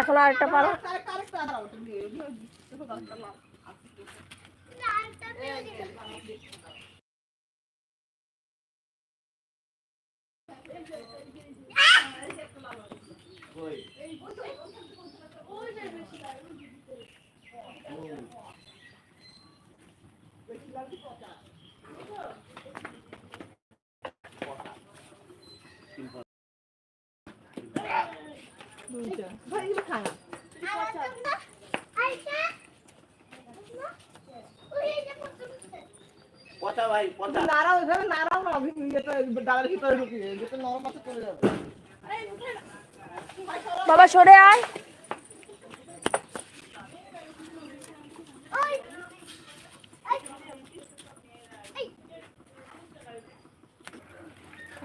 এখন আর একটা পারো। পচা নাড়াও এখানে নাড়াও না এটা ডালের ভিতরে ঢুকিয়ে যেটা নরম আছে চলে যাবে বাবা সরে আয়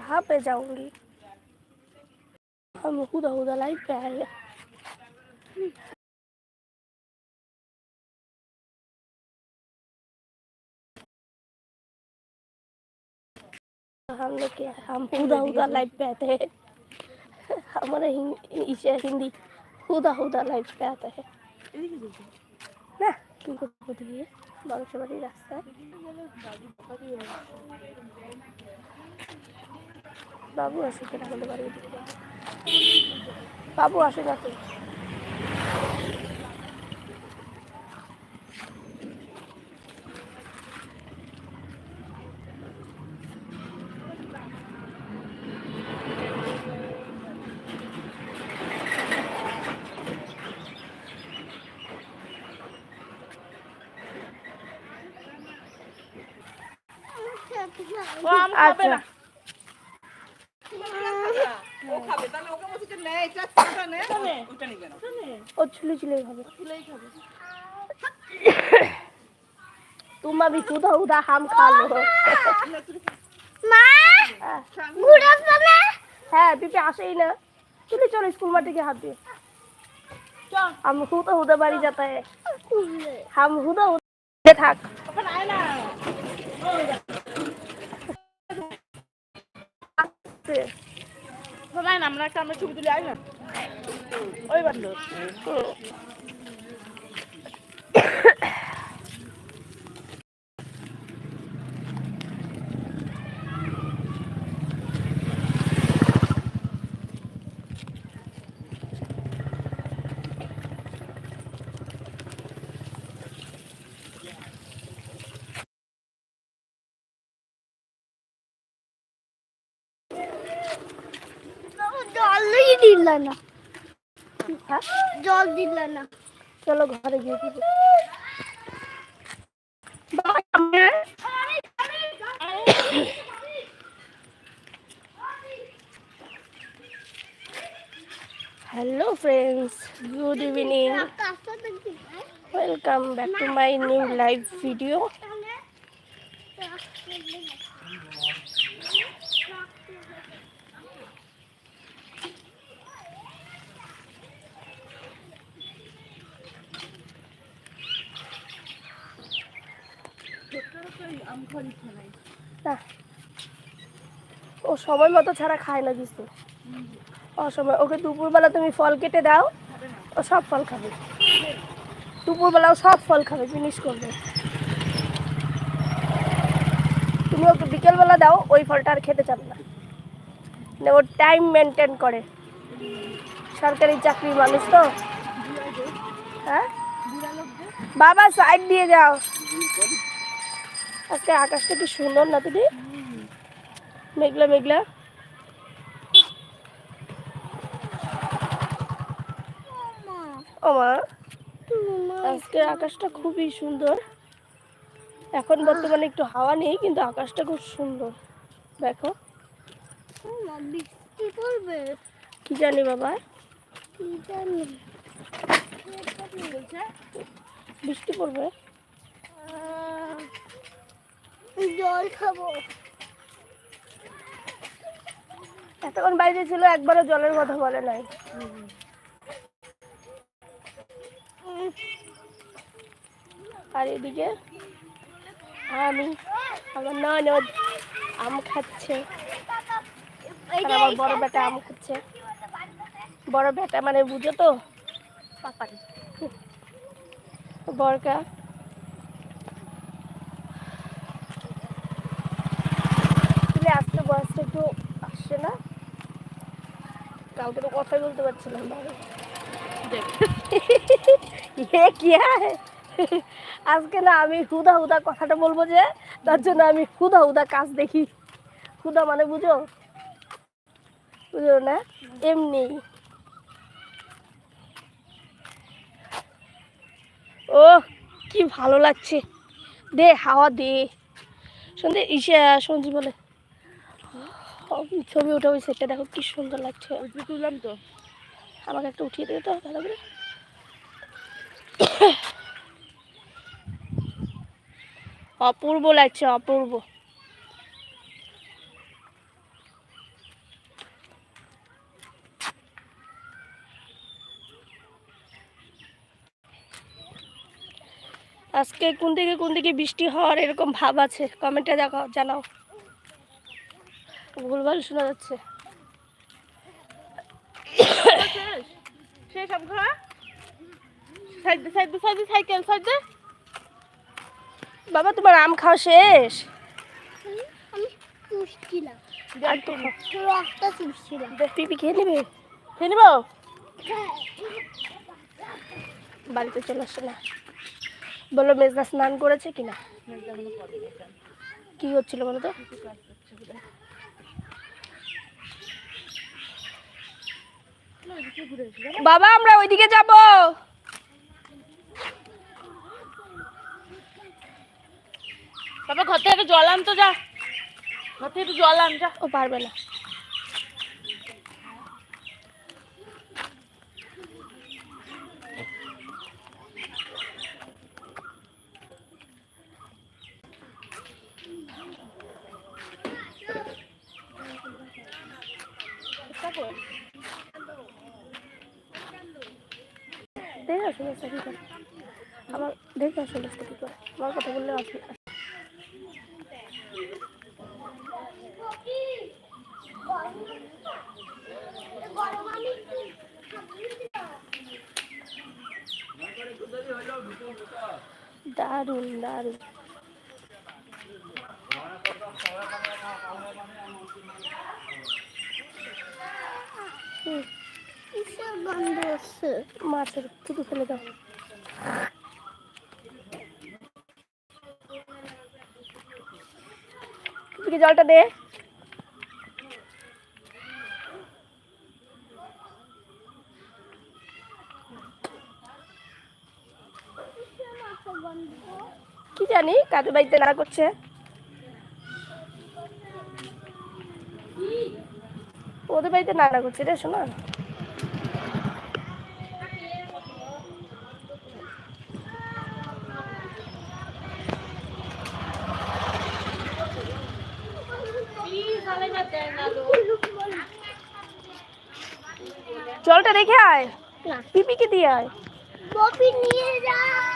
कहाँ पे जाऊंगी हम खुदा खुदा लाइफ पे आए हम लोग क्या हम खुदा खुदा लाइफ पे आते हैं हमारे हिं- इसे हिंदी खुदा खुदा लाइफ पे आता है না কি করবো দিয়ে মাংস বাড়ির রাস্তায় বাবু আসুক না আমাদের বাড়ির দিকে বাবু আসে না ও ছুলে ছুলে খাবে तुम अभी खुदा खुदा हम खा लो হ্যাঁ পিপে আসেই না চলে চলো স্কুল মাঠে গিয়ে হাত দিয়ে हम खुदा खुदा बाड़ी जाता है हम खुदा खुदा থাক ওখানে আয় না আসছে। ওখানে আয় না আমরা একটা আমরা ছবি তুলে আয় না ওই বান্ধব হুম। জলই দিল না হ্যাঁ? জল দিল না চলো ঘরে গিয়ে দিব বাবা, সামনে আয়। Hello friends good evening welcome back to my new live video না ও সময় মতো ছাড়া খায় না কিছু অসময় ওকে দুপুরবেলা তুমি ফল কেটে দাও ও সব ফল খাবে। দুপুরবেলা ও সব ফল খাবে ফিনিশ করবে। তুমি ওকে বিকেলবেলা দাও ওই ফলটা আর খেতে চাবে না। মানে ও টাইম মেনটেন করে। সরকারি চাকরির মানুষ তো। হ্যাঁ? বাবা সাইড দিয়ে যাও। আজকে আকাশটা কি সুন্দর না তুমি মেঘলা মেঘলা। আজকে আকাশটা খুবই সুন্দর। এখন বর্তমানে একটু হাওয়া নেই, কিন্তু আকাশটা খুব সুন্দর। দেখো। কি জানি বাবা? বৃষ্টি পড়বে। জল খাব। এতক্ষণ বাইরে ছিল একবারও জলের কথা বলে নাই। আর এদিকে আমি আমার ননদ আম খাচ্ছে। আমার বড় বেটা আম খাচ্ছে। বড় বেটা মানে বুঝো তো? পাপারি। বরকা। দেখো আজকে একটু আসছে না। তো কথাই বলতে পারছিলাম আজকে না আমি হুদা হুদা কথাটা বলব যে, তার জন্য আমি হুদা হুদা কাজ দেখি। হুদা মানে বুঝো? বুঝো না? এমনি। ও কি ভালো লাগছে। দে, হাওয়া দে। সন্ধ্যে ইসে সঞ্জি বলে। ছবি ওঠা ওই সেটটা দেখো কি সুন্দর লাগছে। তুললাম তো। আমাকে একটা উঠিয়ে দেবে তো ভালো করে অপূর্ব লাগছে অপূর্ব। আজকে কোন দিকে কোন দিকে বৃষ্টি হওয়ার এরকম ভাব আছে? কমেন্টে দেখাও জানাও। ভুলভাল শোনা যাচ্ছে। শেষ শেষ আম খাওয়া সাইড দে সাইড দে সাইড দে সাইকেল সাইড। বাবা তোমার আম খাওয়া শেষ? পিপি খেয়ে নেবে? খেয়ে নিবো? বাড়িতে চলে আসছে না। বলো মেজদা স্নান করেছে কিনা? কি হচ্ছিল বলো তো? বাবা আমরা ওইদিকে যাব। বাবা ঘর থেকে জল আন তো যা। ঘর থেকে জল আন যা। ও পারবে না। দেখে গাছটা কী করে? আমার, দেখে আসল গাছটা কী করে? আমার কথা বললে আসলে দারুণ দারুণ হুম, কিসের গন্ধ হচ্ছে মাছের থুতু ফেলে দাও। জলটা দে। কি জানি কাদের বাড়িতে না করছে। ওদের বাড়িতে নাড়া করছে রে শোনা। রেখে আয় না পিপিকে দিয়ে আয় কপি নিয়ে যাও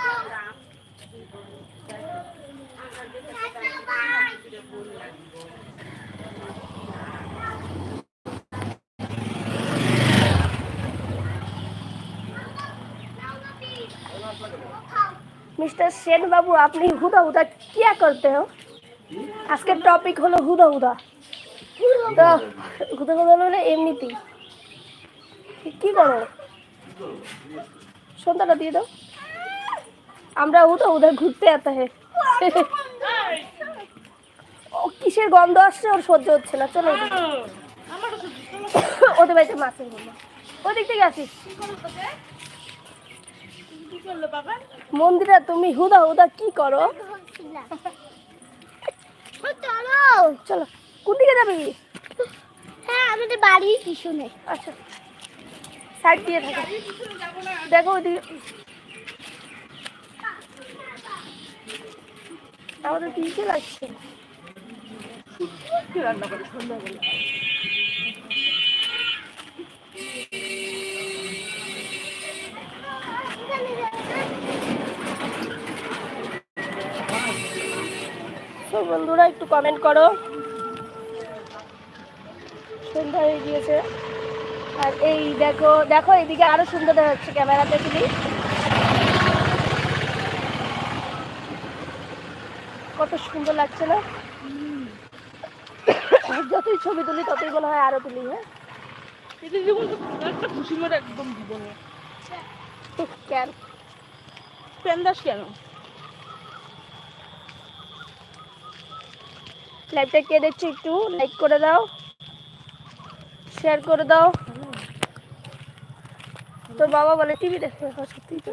मिस्टर सेन बाबू আপনি হুদা হুদা क्या करते हो আজকের টপিক হলো হুদা হুদা তো হুদা হুদা মানে এমনিতেই কি করো? সন্ধ্যাটা দিয়ে দাও। আমরা হুদা হুদা ঘুরতে আতে হে। ও কিসের গন্ধ আসছে? ওর সহ্য হচ্ছে না। চলো ওদিকে। ওদের বাড়িতে মাছের গন্ধ ওই দিক থেকে আসি কি মন্দিরা তুমি হুদা হুদা কি করো? চলো। চলো কোন দিকে যাবি? হ্যাঁ আমাদের বাড়ির পিছনে। আচ্ছা। সাইড দিয়ে থাকো। দেখো ওইদিকে আমাদের পিছিয়ে লাগছে? রান্না করে সন্ধ্যাবেলা তো বন্ধুরা একটু কমেন্ট করো। সন্ধ্যা হয়ে গিয়েছে। আর এই দেখো দেখো এদিকে আরও সুন্দর দেখা যাচ্ছে ক্যামেরাতে তুলি কত সুন্দর লাগছে না? যতই ছবি তুলি ততই মনে হয় আরও তুলি হ্যাঁ? এটা যেমন একটা খুশি মেরে একদম জীবনে কেন? প্যান্দাস কেন? লাইভটা কে দেখছ একটু? লাইক করে দাও। শেয়ার করে দাও। তোর বাবা বলে টিভি দেখতে দেখো সত্যি তো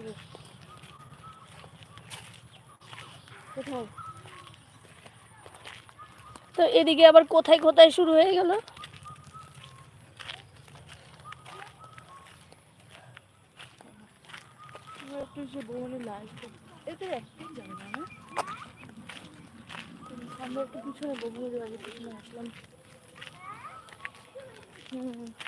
তো এদিকে আবার কোথায় কোথায় শুরু হয়ে গেল? আমরা একটু পিছনে পিছনে আসলাম। হুম।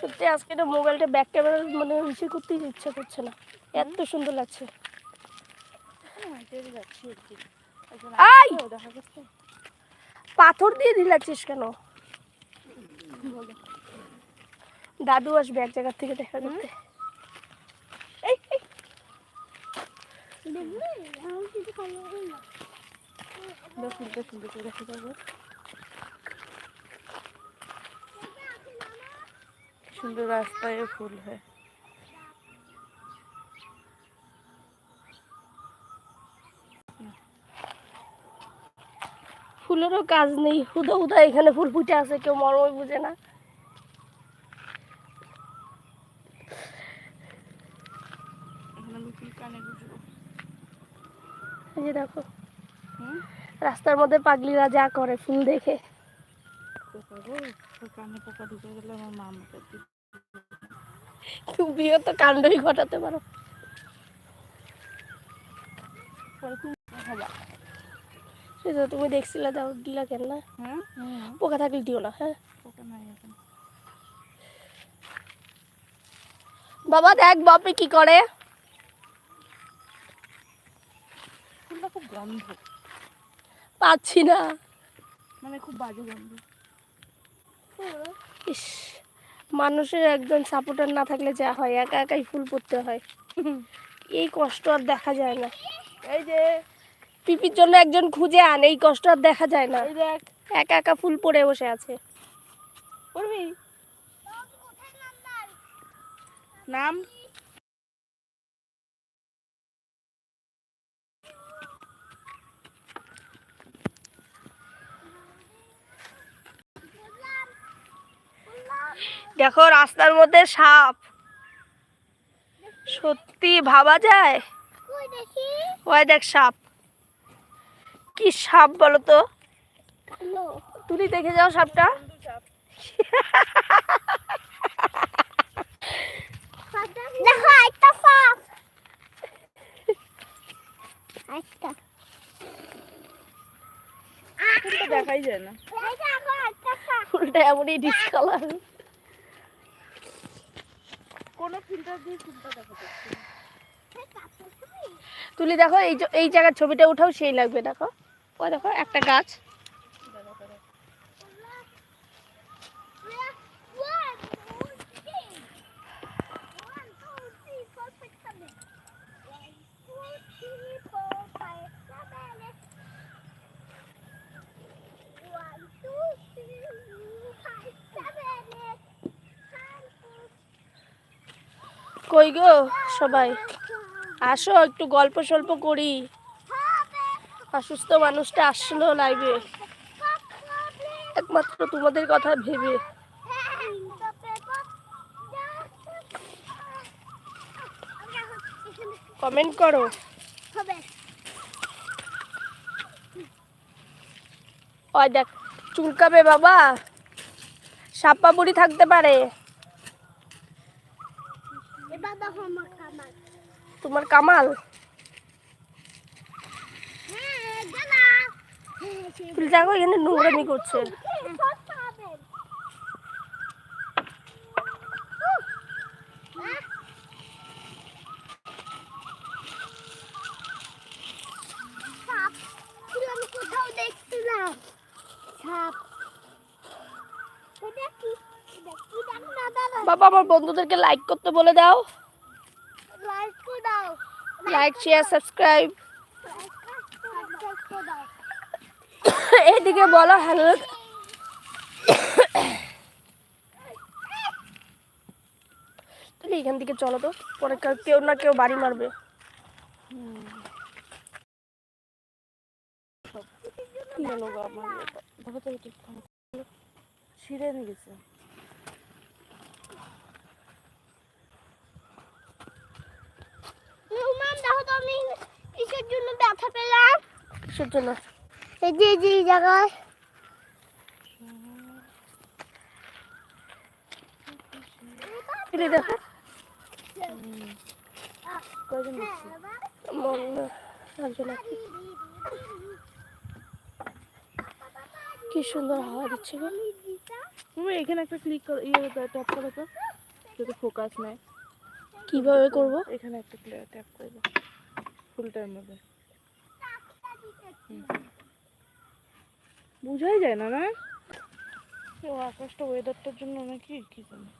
সত্যি আজকে তো মোবাইলটা ব্যাক ক্যামেরা মানে রিসিভ করতেই ইচ্ছা করছে না। এত সুন্দর লাগছে। পাথর দিয়ে দিলাচ্ছিস কেন? দাদু আসবে এক জায়গার থেকে দেখা করতে। দেখুন দেখুন দেখুন দেখা যাবে। সুন্দর রাস্তায় ফুল হয়। ফুলেরও কাজ নেই। হুদা হুদা এখানে ফুল ফুটে আছে কেউ মর্মই বুঝে না। যে দেখো। রাস্তার মধ্যে পাগলিরা যা করে ফুল দেখে। কানে পোকা ঢুকে গেলে আমার মা আমাকে কাণ্ডই ঘটাতে পারো। তুমি সেই তো তুমি দেখছিলে দাও দিলা কেন না? হ্যাঁ? পোকা থাকলে দিও না হ্যাঁ? বাবা দেখ বাপে কি করে। ফুলটা খুব গন্ধ। পাচ্ছি না। মানে খুব বাজে গন্ধ। ইস। মানুষের একজন সাপোর্টার না থাকলে যা হয় একা একাই ফুল পড়তে হয়। এই কষ্ট আর দেখা যায় না। এই যে পিপির জন্য একজন খুঁজে আন এই কষ্ট আর দেখা যায় না। এই দেখ। একা একা ফুল পড়ে বসে আছে। পড়বি? নাম? দেখো রাস্তার মধ্যে সাপ। সত্যি ভাবা যায়? ওই দেখ সাপ। কি সাপ বলো তো? তুমি দেখে যাও সাপটা। দেখো একটা সাপ। একটা দেখাই যায় না। ফুলটা এমনই ডিসকালার কোনো ফিল্টার দিয়ে ফুলটা দেখা যাচ্ছে তুলি দেখো এই যে- এই জায়গার ছবিটা উঠাও সেই লাগবে দেখো। ও দেখো একটা গাছ। কই গো সবাই? আসো, একটু গল্প সল্প করি। অসুস্থ মানুষটা আসলো লাইভে একমাত্র তোমাদের কথা ভেবে। কমেন্ট করো। দেখ, চুলকাবে বাবা? সাপ্পা বুড়ি থাকতে পারে এবার দেখো আমার কামাল তোমার কামাল? দেখো এখানে নোংরামি করছে। বাবা আমার বন্ধুদেরকে লাইক করতে বলে দাও। লাইক শেয়ার সাবস্ক্রাইব এইদিকে বলো, হ্যালো। তুমি এখান থেকে চলো তো, পরে কেউ না কেউ বাড়ি মারবে। ছিঁড়ে নিয়ে গেছে রুমান দেখো তো আমি কিসের জন্য ব্যথা পেলাম? কিসের জন্য? এই যে যে জায়গায়। দেখো। কি সুন্দর হাওয়া দিচ্ছে গো। তুমি এখানে একটা ক্লিক করো ইয়ে ট্যাপ করো তো। যদি ফোকাস নেয় কীভাবে করব? এখানে একটা ট্যাপ করে দাও। ফুলটার মধ্যে। বুঝাই যায় না না? ও আকাশটা ওয়েদারটার জন্য নাকি কি জানি?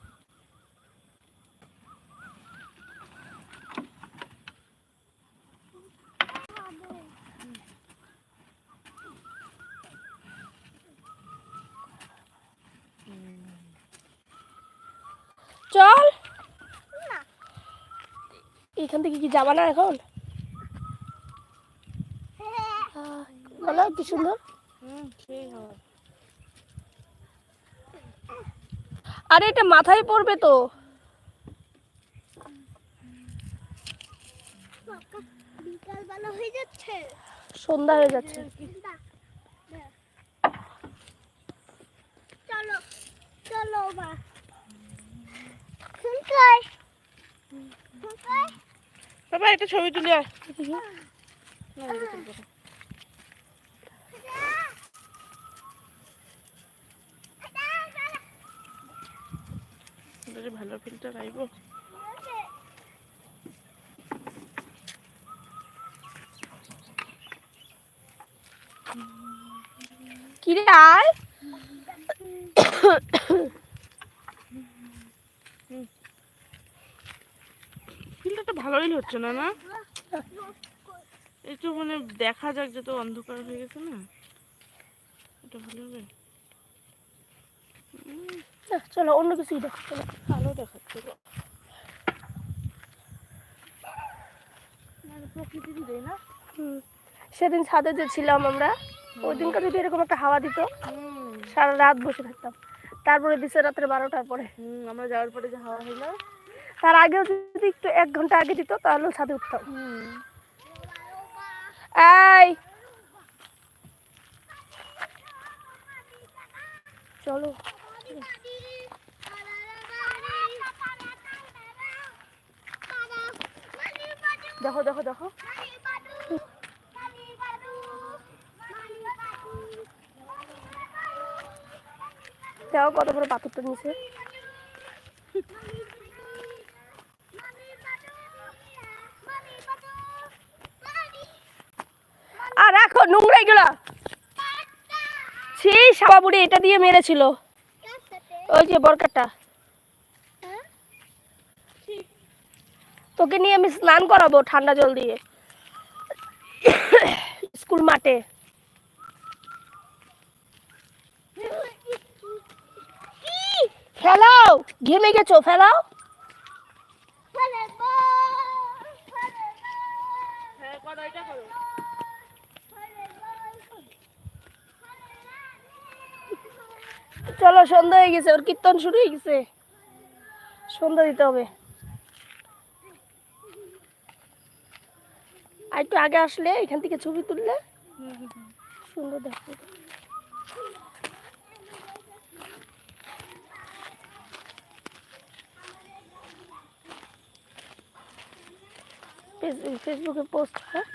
চল। এখান থেকে কি যাবা না এখন আহ, বলো কি সুন্দর? হয়। আরে এটা মাথায় পড়বে তো। বিকাল বেলা হয়ে যাচ্ছে। সন্ধ্যা হয়ে যাচ্ছে। চলো চলো বাবা একটা ছবি তুলে আয়। যে ভালো ফিল্টার আইব কিরে আয়। ফিল্টারটা ভালোই হচ্ছে না না? একটু মানে দেখা যাক যে তো অন্ধকার হয়ে গেছে না। এটা ভালো হবে? চলো অন্য কিছুই দেখো চলো। মানে। সেদিন ছাদে যে ছিলাম আমরা ওই দিনকার যদি এরকম একটা হাওয়া দিত সারা রাত বসে থাকতাম। তারপরে দিছে রাত্রে বারোটার পরে। আমরা যাওয়ার পরে যে হাওয়া হইল। তার আগেও যদি একটু এক ঘণ্টা আগে দিত তাহলেও ছাদে উঠতাম। এই! চলো। দেখো দেখো দেখো। দেখো কত বড় পাথরটা নিচে আর রাখো, নোংরা এগুলো। সেই সাবাবুড়ি, এটা দিয়ে মেরেছিল। ওই যে বরকাটা। তোকে নিয়ে আমি স্নান করাবো ঠান্ডা জল দিয়ে। স্কুল মাঠে। ফেলাও, ঘেমে গেছো, ফেলাও। চলো, সন্ধ্যা হয়ে গেছে, ওর কীর্তন শুরু হয়ে গেছে। সন্ধ্যা দিতে হবে। আর একটু আগে আসলে এখান থেকে ছবি তুললে। সুন্দর দেখো ফেসবুকে পোস্ট, হয়?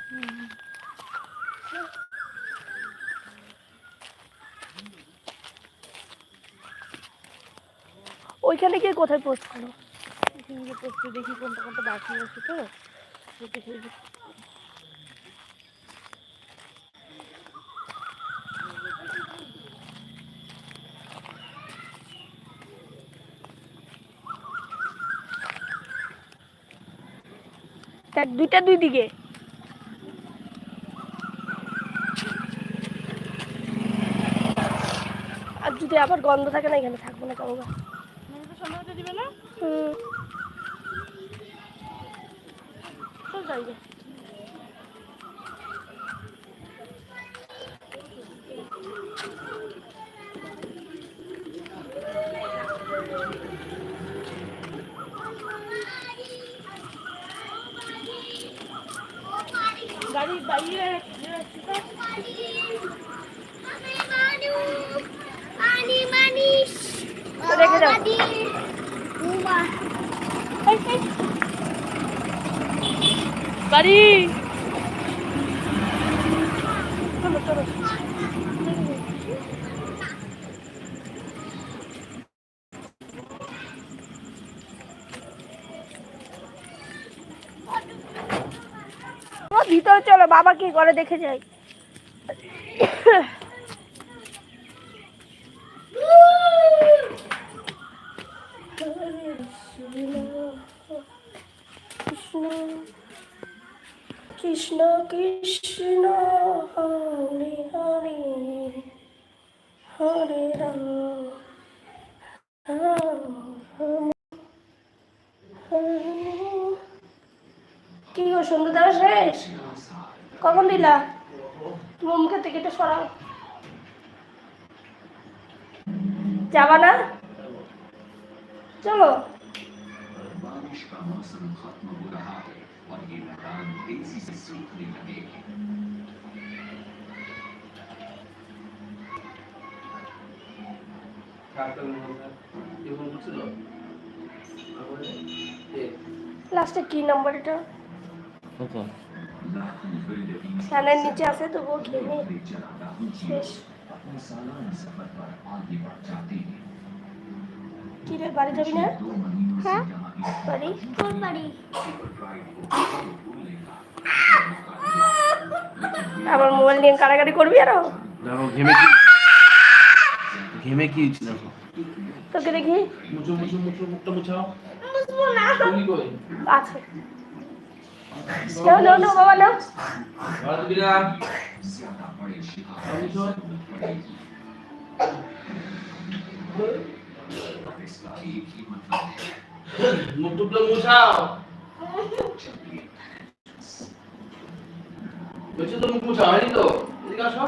ওইখানে গিয়ে কোথায় পোস্ট করো? এখানে যে পোস্টে দেখি কোনটা কোনটা বাকি আছে তো। দেখ দুইটা দুই দিকে। আর যদি আবার গন্ধ থাকে না এখানে থাকব না সন্ধ্যা দিবে না? হুম। যাই গে। গাড়ি বাইরে রাখছি তো। Money, money. তো রেখে দাও। Money. Uma. এই, এই। গাড়ি চলো চলো ও, ভিতরে চলো বাবা কি করে দেখে যাই? কৃষ্ণ কৃষ্ণ, হরে হরে হরে রাম কি গো সন্ধ্যা শেষ? কখন দিলা তোমার মুখের থেকে এটা সরাও যাবা না চলো बारिश का मौसम खत्म हो रहा है और ये मैदान तेजी से सूखने लगे हैं লাস্টে কি নাম্বার এটা लाखों সানের নিচে আছে তবুও খেয়ে বাড়ি যাবি না? হ্যাঁ? বাড়ি? কোন বাড়ি? আবার মোবাইল নিয়ে কারাগারি করবি আরও? দেখো ঘেমে কি? ঘেমে কি দেখো? তোকে দেখি। মুখটা মুছাও। মুছবো না। আছে। নাও নাও নাও বাবা নাও মুখ টুকলো মুছাও। বলছো তো মুখ মুছাও হয়নি তো? এদিকে আসো।